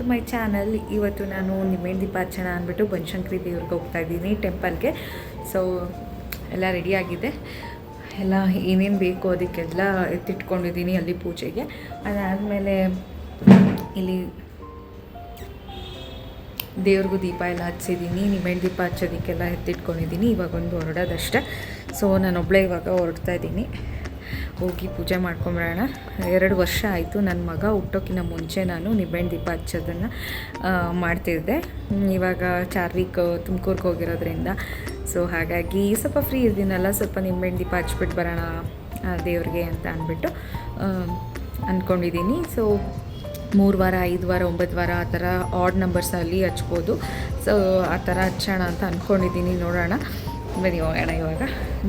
To my channel. ಇವತ್ತು ನಾನು ನಿಮ್ಮೆಂದಿ ದೀಪಾರ್ಚನ ಅಂದ್ಬಿಟ್ಟು ಬನಶಂಕರಿ ದೇವ್ರಿಗೆ ಹೋಗ್ತಾ ಇದ್ದೀನಿ ಟೆಂಪಲ್ಗೆ. ಸೊ ಎಲ್ಲ ರೆಡಿಯಾಗಿದೆ ಎಲ್ಲ ಏನೇನು ಬೇಕು ಅದಕ್ಕೆಲ್ಲ ಎತ್ತಿಟ್ಕೊಂಡಿದ್ದೀನಿ ಅಲ್ಲಿ ಪೂಜೆಗೆ. ಅದಾದಮೇಲೆ ಇಲ್ಲಿ ದೇವ್ರಿಗೂ ದೀಪ ಎಲ್ಲ ಹಚ್ಚಿದ್ದೀನಿ. ನಿಮ್ಮೆಂಡ್ ದೀಪ ಹಚ್ಚೋದಕ್ಕೆಲ್ಲ ಎತ್ತಿಟ್ಕೊಂಡಿದ್ದೀನಿ. ಇವಾಗ ಒಂದು ಹೊರಡೋದಷ್ಟೇ. ಸೊ ನಾನೊಬ್ಬಳೇ ಇವಾಗ ಹೊರಡ್ತಾ ಇದ್ದೀನಿ. ಹೋಗಿ ಪೂಜೆ ಮಾಡ್ಕೊಂಬರೋಣ. ಎರಡು ವರ್ಷ ಆಯಿತು ನನ್ನ ಮಗ ಹುಟ್ಟೋಕ್ಕಿಂತ ಮುಂಚೆ ನಾನು ನಿಂಬೆಹಣ್ಣು ದೀಪ ಹಚ್ಚೋದನ್ನು ಮಾಡ್ತಿದ್ದೆ. ಇವಾಗ ಚಾರ್ ವೀಕ್ ತುಮಕೂರ್ಗೆ ಹೋಗಿರೋದ್ರಿಂದ. ಸೊ ಹಾಗಾಗಿ ಸ್ವಲ್ಪ ಫ್ರೀ ಇದ್ದೀನಲ್ಲ ಸ್ವಲ್ಪ ನಿಂಬೆಹಣ್ಣು ದೀಪ ಹಚ್ಬಿಟ್ಟು ಬರೋಣ ದೇವ್ರಿಗೆ ಅಂತ ಅಂದ್ಬಿಟ್ಟು ಅಂದ್ಕೊಂಡಿದ್ದೀನಿ ಸೊ ಮೂರು ವಾರ, ಐದು ವಾರ, ಒಂಬತ್ತು ವಾರ ಆ ಥರ ಆಡ್ ನಂಬರ್ಸಲ್ಲಿ ಹಚ್ಬೋದು. ಸೊ ಆ ಥರ ಹಚ್ಚೋಣ ಅಂತ ಅಂದ್ಕೊಂಡಿದ್ದೀನಿ ನೋಡೋಣ. ಬನ್ನಿ ಹೋಗೋಣ ಇವಾಗ.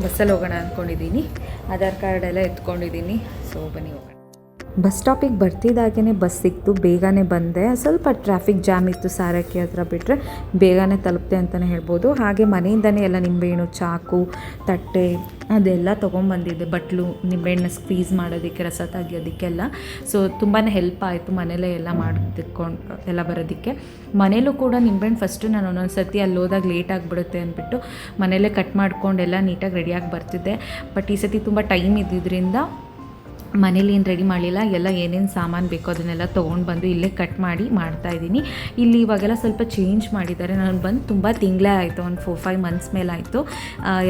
ಬಸ್ಸಲ್ಲಿ ಹೋಗೋಣ ಅಂದ್ಕೊಂಡಿದ್ದೀನಿ ಆಧಾರ್ ಕಾರ್ಡ್ ಎಲ್ಲ ಎತ್ಕೊಂಡಿದ್ದೀನಿ. ಸೊ ಬನ್ನಿ ಹೋಗೋಣ. ಬಸ್ ಸ್ಟಾಪಿಗೆ ಬರ್ತಿದ್ದಾಗೇ ಬಸ್ ಸಿಕ್ತು, ಬೇಗನೆ ಬಂದೆ. ಸ್ವಲ್ಪ ಟ್ರಾಫಿಕ್ ಜಾಮ್ ಇತ್ತು ಸಾರಕ್ಕಿ ಹತ್ರ ಬಿಟ್ಟರೆ ಬೇಗನೆ ತಲುಪ್ತೆ ಅಂತಲೇ ಹೇಳ್ಬೋದು. ಹಾಗೆ ಮನೆಯಿಂದನೇ ಎಲ್ಲ ನಿಂಬೆಹಣ್ಣು, ಚಾಕು, ತಟ್ಟೆ ಅದೆಲ್ಲ ತೊಗೊಂಬಂದಿದ್ದೆ. ಬಟ್ಲು, ನಿಂಬೆಹಣ್ಣು ಸ್ಕ್ವೀಸ್ ಮಾಡೋದಕ್ಕೆ, ರಸ ತೆಗಿಯೋದಕ್ಕೆಲ್ಲ. ಸೊ ತುಂಬಾ ಹೆಲ್ಪ್ ಆಯಿತು ಮನೇಲೇ ಎಲ್ಲ ಮಾಡಿಕೊಂಡು ಎಲ್ಲ ಬರೋದಕ್ಕೆ. ಮನೇಲೂ ಕೂಡ ನಿಂಬೆಹಣ್ಣು ಫಸ್ಟು ನಾನು ಒಂದೊಂದು ಸರ್ತಿ ಅಲ್ಲಿ ಹೋದಾಗ ಲೇಟ್ ಆಗಿಬಿಡುತ್ತೆ ಅಂದ್ಬಿಟ್ಟು ಮನೇಲೇ ಕಟ್ ಮಾಡ್ಕೊಂಡೆಲ್ಲ ನೀಟಾಗಿ ರೆಡಿಯಾಗಿ ಬರ್ತಿದ್ದೆ. ಬಟ್ ಈ ಸರ್ತಿ ತುಂಬ ಟೈಮ್ ಇದ್ದಿದ್ದರಿಂದ ಮನೇಲಿ ಏನು ರೆಡಿ ಮಾಡಲಿಲ್ಲ, ಎಲ್ಲ ಏನೇನು ಸಾಮಾನು ಬೇಕೋ ಅದನ್ನೆಲ್ಲ ತೊಗೊಂಡು ಬಂದು ಇಲ್ಲೇ ಕಟ್ ಮಾಡಿ ಮಾಡ್ತಾಯಿದ್ದೀನಿ ಇಲ್ಲಿ ಇವಾಗೆಲ್ಲ ಸ್ವಲ್ಪ ಚೇಂಜ್ ಮಾಡಿದ್ದಾರೆ. ನಾನು ಬಂದು ತುಂಬ ತಿಂಗಳೇ ಆಯಿತು, ಒಂದು ಫೋರ್ ಫೈವ್ ಮಂತ್ಸ್ ಮೇಲೆ ಆಯಿತು.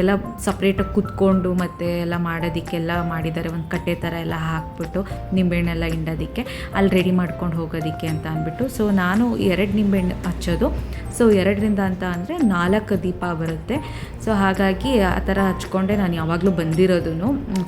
ಎಲ್ಲ ಸಪ್ರೇಟಾಗಿ ಕುತ್ಕೊಂಡು ಮತ್ತು ಎಲ್ಲ ಮಾಡೋದಕ್ಕೆಲ್ಲ ಮಾಡಿದ್ದಾರೆ. ಒಂದು ಕಟ್ಟೆ ಥರ ಎಲ್ಲ ಹಾಕ್ಬಿಟ್ಟು ನಿಂಬೆಹಣ್ಣೆಲ್ಲ ಹಿಂಡೋದಕ್ಕೆ ಅಲ್ಲಿ ರೆಡಿ ಮಾಡ್ಕೊಂಡು ಹೋಗೋದಕ್ಕೆ ಅಂತ ಅಂದ್ಬಿಟ್ಟು. ಸೊ ನಾನು ಎರಡು ನಿಂಬೆಹಣ್ಣು ಹಚ್ಚೋದು. ಸೊ ಎರಡರಿಂದ ಅಂತ ಅಂದರೆ ನಾಲ್ಕು ದೀಪ ಬರುತ್ತೆ. ಸೊ ಹಾಗಾಗಿ ಆ ಥರ ಹಚ್ಕೊಂಡೆ ನಾನು ಯಾವಾಗಲೂ ಬಂದಿರೋದು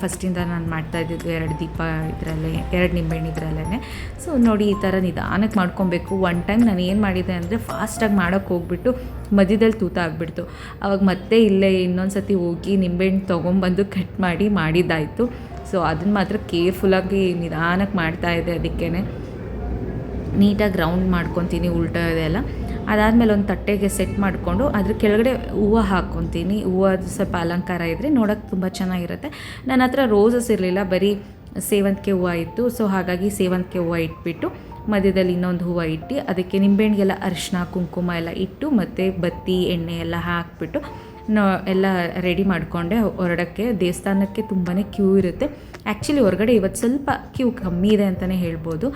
ಫಸ್ಟಿಂದ ನಾನು ಮಾಡ್ತಾ ಇದ್ದಿದ್ದು ಎರಡು ದೀಪ ಇದರಲ್ಲೇ, ಎರಡು ನಿಂಬೆಹಣ್ಣು ಇದರಲ್ಲೇ ಸೊ ನೋಡಿ ಈ ಥರ ನಿಧಾನಕ್ಕೆ ಮಾಡ್ಕೊಬೇಕು. ಒನ್ ಟೈಮ್ ನಾನು ಏನು ಮಾಡಿದೆ ಅಂದರೆ ಫಾಸ್ಟಾಗಿ ಮಾಡೋಕ್ಕೆ ಹೋಗ್ಬಿಟ್ಟು ಮಧ್ಯದಲ್ಲಿ ತೂತ ಆಗಿಬಿಡ್ತು. ಅವಾಗ ಮತ್ತೆ ಇಲ್ಲೇ ಇನ್ನೊಂದು ಸತಿ ಹೋಗಿ ನಿಂಬೆಹಣ್ಣು ತೊಗೊಂಬಂದು ಕಟ್ ಮಾಡಿ ಮಾಡಿದ್ದಾಯಿತು. ಸೊ ಅದನ್ನು ಮಾತ್ರ ಕೇರ್ಫುಲ್ಲಾಗಿ ನಿಧಾನಕ್ಕೆ ಮಾಡ್ತಾ ಇದೆ ಅದಕ್ಕೇ ನೀಟಾಗಿ ರೌಂಡ್ ಮಾಡ್ಕೊತೀನಿ ಉಲ್ಟಾ ಇದೆಲ್ಲ ಅದಾದಮೇಲೆ ಒಂದು ತಟ್ಟೆಗೆ ಸೆಟ್ ಮಾಡಿಕೊಂಡು ಅದ್ರ ಕೆಳಗಡೆ ಹೂವು ಹಾಕ್ಕೊತೀನಿ ಹೂವು ಸ್ವಲ್ಪ ಅಲಂಕಾರ ಇದ್ದರೆ ನೋಡೋಕ್ಕೆ ತುಂಬ ಚೆನ್ನಾಗಿರುತ್ತೆ. ನನ್ನ ಹತ್ರ ರೋಸಸ್ ಇರಲಿಲ್ಲ, ಬರೀ ಸೇವಂತಿಗೆ ಹೂವು ಇತ್ತು. ಸೊ ಹಾಗಾಗಿ ಸೇವಂತಿಗೆ ಹೂವು ಇಟ್ಬಿಟ್ಟು ಮಧ್ಯದಲ್ಲಿ ಇನ್ನೊಂದು ಹೂವು ಇಟ್ಟು ಅದಕ್ಕೆ ನಿಂಬೆಹಣ್ಣಿಗೆಲ್ಲ ಅರಿಶಿನ ಕುಂಕುಮ ಎಲ್ಲ ಇಟ್ಟು ಮತ್ತು ಬತ್ತಿ, ಎಣ್ಣೆ ಎಲ್ಲ ಹಾಕ್ಬಿಟ್ಟು ಎಲ್ಲ ರೆಡಿ ಮಾಡಿಕೊಂಡೆ ಹೊರಡೋಕ್ಕೆ. ದೇವಸ್ಥಾನಕ್ಕೆ ತುಂಬಾ ಕ್ಯೂ ಇರುತ್ತೆ. ಆ್ಯಕ್ಚುಲಿ ಹೊರಗಡೆ ಇವತ್ತು ಸ್ವಲ್ಪ ಕ್ಯೂ ಕಮ್ಮಿ ಇದೆ ಅಂತಲೇ ಹೇಳ್ಬೋದು.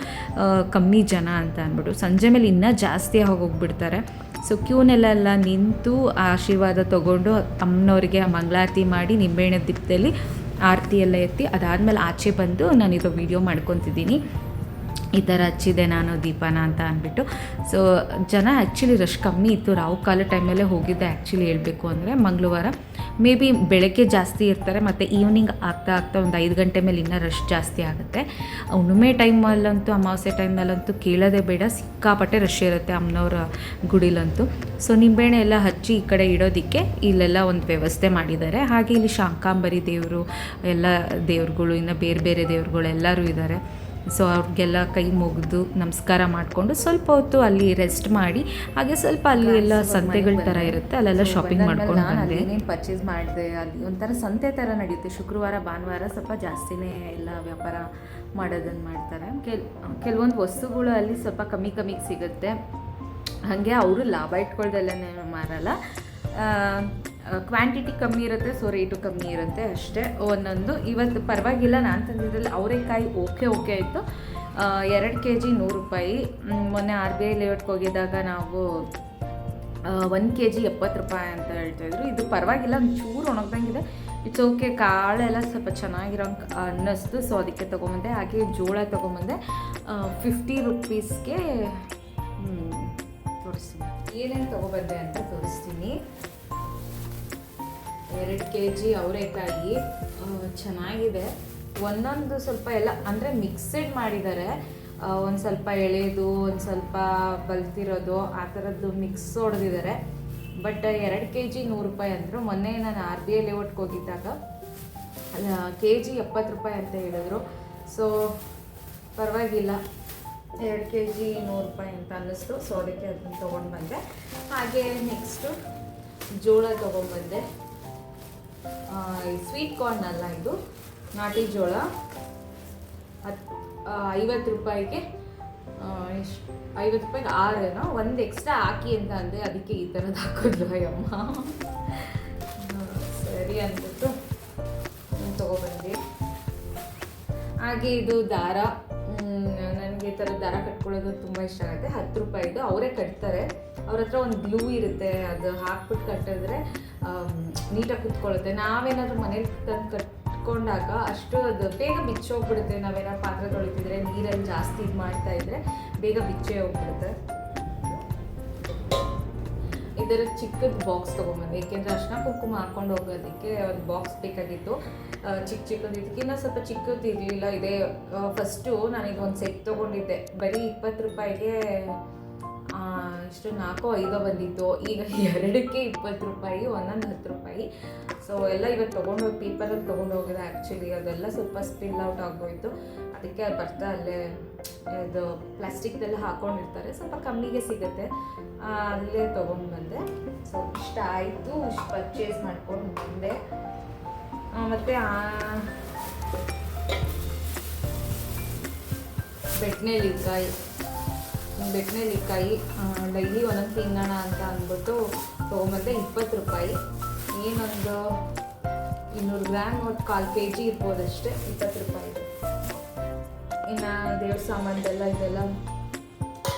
ಕಮ್ಮಿ ಜನ ಅಂತ ಅಂದ್ಬಿಟ್ಟು ಸಂಜೆ ಮೇಲೆ ಇನ್ನೂ ಜಾಸ್ತಿ ಹೋಗ್ಬಿಡ್ತಾರೆ ಸೊ ಕ್ಯೂನೆಲ್ಲ ನಿಂತು ಆಶೀರ್ವಾದ ತೊಗೊಂಡು ಅಮ್ಮನವ್ರಿಗೆ ಮಂಗಳಾರತಿ ಮಾಡಿ ನಿಂಬೆಹಣ್ಣು ದೀಪದಲ್ಲಿ ಆರತಿ ಎಲ್ಲ ಎತ್ತಿ ಅದಾದಮೇಲೆ ಆಚೆ ಬಂದು ನಾನು ಇದು ವೀಡಿಯೋ ಮಾಡ್ಕೊತಿದ್ದೀನಿ. ಈ ಥರ ಹಚ್ಚಿದೆ ನಾನು ದೀಪನ ಅಂತ ಅಂದ್ಬಿಟ್ಟು. ಸೊ ಜನ ಆ್ಯಕ್ಚುಲಿ ರಶ್ ಕಮ್ಮಿ ಇತ್ತು. ರಾವು ಕಾಲ ಟೈಮಲ್ಲೇ ಹೋಗಿದ್ದೆ ಆ್ಯಕ್ಚುಲಿ ಹೇಳಬೇಕು ಅಂದರೆ ಮಂಗಳವಾರ. ಮೇ ಬಿ ಬೆಳಗ್ಗೆ ಜಾಸ್ತಿ ಇರ್ತಾರೆ, ಮತ್ತು ಈವ್ನಿಂಗ್ ಆಗ್ತಾ ಆಗ್ತಾ ಒಂದು ಐದು ಗಂಟೆ ಮೇಲೆ ಇನ್ನೂ ರಶ್ ಜಾಸ್ತಿ ಆಗುತ್ತೆ. ಹುಣ್ಣಿಮೆ ಟೈಮಲ್ಲಂತೂ ಅಮಾವಾಸ್ಯೆ ಟೈಮಲ್ಲಂತೂ ಕೇಳೋದೇ ಬೇಡ. ಸಿಕ್ಕಾಪಟ್ಟೆ ರಶ್ ಇರುತ್ತೆ ಅಮ್ಮನವ್ರ ಗುಡಿಲಂತೂ. ಸೊ ನಿಂಬೆಹಣ್ಣೆ ಎಲ್ಲ ಹಚ್ಚಿ ಈ ಕಡೆ ಇಡೋದಕ್ಕೆ ಇಲ್ಲೆಲ್ಲ ಒಂದು ವ್ಯವಸ್ಥೆ ಮಾಡಿದ್ದಾರೆ. ಹಾಗೆ ಇಲ್ಲಿ ಶಾಂಕಾಂಬರಿ ದೇವರು, ಎಲ್ಲ ದೇವ್ರುಗಳು, ಇನ್ನು ಬೇರೆ ಬೇರೆ ದೇವ್ರುಗಳು ಎಲ್ಲರೂ ಇದ್ದಾರೆ. ಸೊ ಅವ್ರಿಗೆಲ್ಲ ಕೈ ಮುಗಿದು ನಮಸ್ಕಾರ ಮಾಡಿಕೊಂಡು ಸ್ವಲ್ಪ ಹೊತ್ತು ಅಲ್ಲಿ ರೆಸ್ಟ್ ಮಾಡಿ ಹಾಗೆ ಸ್ವಲ್ಪ ಅಲ್ಲಿ ಎಲ್ಲ ಸಂತೆಗಳ ಥರ ಇರುತ್ತೆ ಅಲ್ಲೆಲ್ಲ ಶಾಪಿಂಗ್ ಮಾಡ್ಕೊಂಡು ಬಂದೆ. ಪರ್ಚೇಸ್ ಮಾಡಿದೆ ಅಲ್ಲಿ ಒಂಥರ ಸಂತೆ ಥರ ನಡೆಯುತ್ತೆ. ಶುಕ್ರವಾರ ಭಾನುವಾರ ಸ್ವಲ್ಪ ಜಾಸ್ತಿನೇ ಎಲ್ಲ ವ್ಯಾಪಾರ ಮಾಡೋದನ್ನು ಮಾಡ್ತಾರೆ. ಕೆಲ್ ಕೆಲವೊಂದು ವಸ್ತುಗಳು ಅಲ್ಲಿ ಸ್ವಲ್ಪ ಕಮ್ಮಿ ಕಮ್ಮಿಗೆ ಸಿಗುತ್ತೆ. ಹಾಗೆ ಅವರು ಲಾಭ ಇಟ್ಕೊಳ್ದಲ್ಲೇ ಮಾರಲ್ಲ. ಕ್ವಾಂಟಿಟಿ ಕಮ್ಮಿ ಇರುತ್ತೆ ಸೊ ರೇಟು ಕಮ್ಮಿ ಇರುತ್ತೆ ಅಷ್ಟೇ. ಒಂದೊಂದು. ಇವತ್ತು ಪರವಾಗಿಲ್ಲ, ನಾನು ತಂದಿದ್ದಲ್ಲಿ ಅವರೆಕಾಯಿ ಓಕೆ ಓಕೆ ಆಯಿತು. ಎರಡು ಕೆ ಜಿ ನೂರು ರೂಪಾಯಿ. ಮೊನ್ನೆ ಆರ್ ಬಿ ಐ ಲೇಔಟ್ಗೆ ಹೋಗಿದ್ದಾಗ ನಾವು ಒಂದು ಕೆ ಜಿ ಎಪ್ಪತ್ತು ರೂಪಾಯಿ ಅಂತ ಹೇಳ್ತಾಯಿದ್ರು ಇದು ಪರವಾಗಿಲ್ಲ ಒಂದು ಚೂರು ಒಣಗ್ದಂಗಿದೆ. ಇಟ್ಸ್ ಓಕೆ ಕಾಳೆಲ್ಲ ಸ್ವಲ್ಪ ಚೆನ್ನಾಗಿರೋ ಅನ್ನಿಸ್ತು ಸೊ ಅದಕ್ಕೆ ತೊಗೊಂಬಂದೆ. ಹಾಗೆ ಜೋಳ ತೊಗೊಂಬಂದೆ. ಫಿಫ್ಟಿ ರುಪೀಸ್ಗೆ ತೋರಿಸ್ತೀನಿ. ಏನೇನು ತೊಗೊಬಂದೆ ಅಂತ ತೋರಿಸ್ತೀನಿ. ಎರಡು ಕೆ ಜಿ ಅವರೆಕಾಯಿ ಚೆನ್ನಾಗಿದೆ. ಒಂದೊಂದು ಸ್ವಲ್ಪ ಎಲ್ಲ, ಅಂದರೆ ಮಿಕ್ಸೆಡ್ ಮಾಡಿದ್ದಾರೆ. ಒಂದು ಸ್ವಲ್ಪ ಎಳೆದು, ಒಂದು ಸ್ವಲ್ಪ ಬಲ್ತಿರೋದು, ಆ ಥರದ್ದು ಮಿಕ್ಸ್ ಹೊಡೆದಿದ್ದಾರೆ. ಬಟ್ ಎರಡು ಕೆ ಜಿ ನೂರು ರೂಪಾಯಿ ಅಂದರು, ಮೊನ್ನೆ ನಾನು ಆರ್ ಬಿ ಐ ಲೇಔಟ್ಗೆ ಹೋಗಿದ್ದಾಗ ಕೆ ಜಿ ಎಪ್ಪತ್ತು ರೂಪಾಯಿ ಅಂತ ಹೇಳಿದ್ರು. ಸೊ ಪರವಾಗಿಲ್ಲ. ಎರಡು ಕೆ ಜಿ ನೂರು ರೂಪಾಯಿ ಅಂತ ಅನ್ನಿಸ್ತು. ಸೊ ಅದಕ್ಕೆ ಅದನ್ನು ತೊಗೊಂಡು ಬಂದೆ. ಹಾಗೆ ನೆಕ್ಸ್ಟು ಜೋಳ ತೊಗೊಂಡ್ಬಂದೆ ಸ್ವೀಟ್ ಕಾರ್ನ್ ಅಲ್ಲ ಇದು. ನಾಟಿ ಜೋಳ. ಹತ್ ಐವತ್ತು ರೂಪಾಯಿಗೆ ಎಷ್ಟು, ಐವತ್ತು ರೂಪಾಯಿಗೆ ಆರೇನೋ ಒಂದು ಎಕ್ಸ್ಟ್ರಾ ಹಾಕಿ ಅಂತ ಅಂದೆ. ಅದಕ್ಕೆ ಈ ಥರದ್ದು ಹಾಕೋದು ಅಯ್ಯಮ್ಮ ಸರಿ ಅಂದ್ಬಿಟ್ಟು ತೊಗೊಬಂದು ಹಾಗೆ ಇದು ದಾರ. ಈ ಥರ ದರ ಕಟ್ಕೊಳ್ಳೋದು ತುಂಬ ಇಷ್ಟ ಆಗುತ್ತೆ. ಹತ್ತು ರೂಪಾಯಿದು ಅವರೇ ಕಟ್ತಾರೆ. ಅವ್ರ ಹತ್ರ ಒಂದು ಗ್ಲೂ ಇರುತ್ತೆ. ಅದು ಹಾಕ್ಬಿಟ್ಟು ಕಟ್ಟಿದ್ರೆ ನೀಟಾಗಿ ಕುತ್ಕೊಳ್ಳುತ್ತೆ. ನಾವೇನಾದರೂ ಮನೇಲಿ ತಂದು ಕಟ್ಕೊಂಡಾಗ ಅಷ್ಟು ಅದು ಬೇಗ ಬಿಚ್ಚೋಗ್ಬಿಡುತ್ತೆ. ನಾವೇನಾದ್ರು ಪಾತ್ರೆ ತೊಳಿತಿದ್ರೆ ನೀರಲ್ಲಿ ಜಾಸ್ತಿ ಇದು ಮಾಡ್ತಾ ಇದ್ರೆ ಬೇಗ ಬಿಚ್ಚೇ ಹೋಗ್ಬಿಡುತ್ತೆ. ಇದರ ಚಿಕ್ಕದ ಬಾಕ್ಸ್ ತೊಗೊಂಬಂದೆ ಏಕೆಂದರೆ ಅರ್ಶನ ಕುಂಕುಮ ಹಾಕೊಂಡು ಹೋಗೋದಕ್ಕೆ ಒಂದು ಬಾಕ್ಸ್ ಬೇಕಾಗಿತ್ತು. ಚಿಕ್ಕ ಚಿಕ್ಕದು ಇದಕ್ಕಿಂತ ಸ್ವಲ್ಪ ಚಿಕ್ಕದು ಇರಲಿಲ್ಲ. ಇದೆ ಫಸ್ಟು ನಾನೀಗ ಒಂದು ಸೆಟ್ ತೊಗೊಂಡಿದ್ದೆ. ಬರೀ ಇಪ್ಪತ್ತು ರೂಪಾಯಿಗೆ ಇಷ್ಟು ನಾಲ್ಕೋ ಐದೋ ಬಂದಿತ್ತು. ಈಗ ಎರಡಕ್ಕೆ ಇಪ್ಪತ್ತು ರೂಪಾಯಿ, ಒಂದೊಂದು ಹತ್ತು ರೂಪಾಯಿ. ಸೊ ಎಲ್ಲ ಇವತ್ತು ತೊಗೊಂಡೋಗಿ ಪೇಪರಲ್ಲಿ ತೊಗೊಂಡೋಗಿದೆ ಆ್ಯಕ್ಚುಲಿ ಅದೆಲ್ಲ ಸ್ವಲ್ಪ ಸ್ಪಿಲ್ ಔಟ್ ಆಗೋಯಿತು. ಅದಕ್ಕೆ ಅದು ಬರ್ತಾ ಅಲ್ಲೇ ಇದು ಪ್ಲಾಸ್ಟಿಕ್ದೆಲ್ಲ ಹಾಕೊಂಡಿರ್ತಾರೆ. ಸ್ವಲ್ಪ ಕಮ್ಮಿಗೆ ಸಿಗುತ್ತೆ. ಅಲ್ಲೇ ತೊಗೊಂಡು ಬಂದೆ. ಸೊ ಇಷ್ಟ ಆಯಿತು. ಇಷ್ಟು ಪರ್ಚೇಸ್ ಮಾಡ್ಕೊಂಡು ಬಂದೆ. ಮತ್ತೆ ಆ ಬೆಟ್ನೆಲಿಕಾಯಿ ಬೆಟ್ನೆಲಿಕಾಯಿ ಡೈಲಿ ಒಂದೊಂದು ತಿನ್ನೋಣ ಅಂತ ಅಂದ್ಬಿಟ್ಟು ತೊಗೊಂಬಂದೆ ಇಪ್ಪತ್ತು ರೂಪಾಯಿ. ಏನೊಂದು ಇನ್ನೂರು ಗ್ರಾಮ್ ಒಟ್ಟು ಕಾಲು ಕೆ ಜಿ ಇರ್ಬೋದಷ್ಟೇ ಇಪ್ಪತ್ತು ರೂಪಾಯಿ. ಇನ್ನು ದೇವ್ರ ಸಾಮಾನ್ದೆಲ್ಲ ಇದೆಲ್ಲ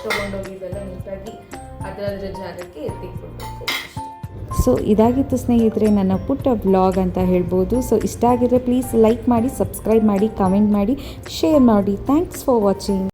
ತೊಗೊಂಡೋಗಿ ಇದೆಲ್ಲ ನೀಟಾಗಿ ಅದರ ಜಾಗಕ್ಕೆ ಎತ್ತಿಟ್ಬಿಡ್ಬೇಕು. ಸೊ ಇದಾಗಿತ್ತು ಸ್ನೇಹಿತರೆ ನನ್ನ ಪುಟ್ಟ ವ್ಲಾಗ್ ಅಂತ ಹೇಳ್ಬೋದು. ಸೊ ಇಷ್ಟ ಆಗಿದ್ರೆ ಪ್ಲೀಸ್ ಲೈಕ್ ಮಾಡಿ ಸಬ್ಸ್ಕ್ರೈಬ್ ಮಾಡಿ ಕಮೆಂಟ್ ಮಾಡಿ ಶೇರ್ ಮಾಡಿ. Thanks for watching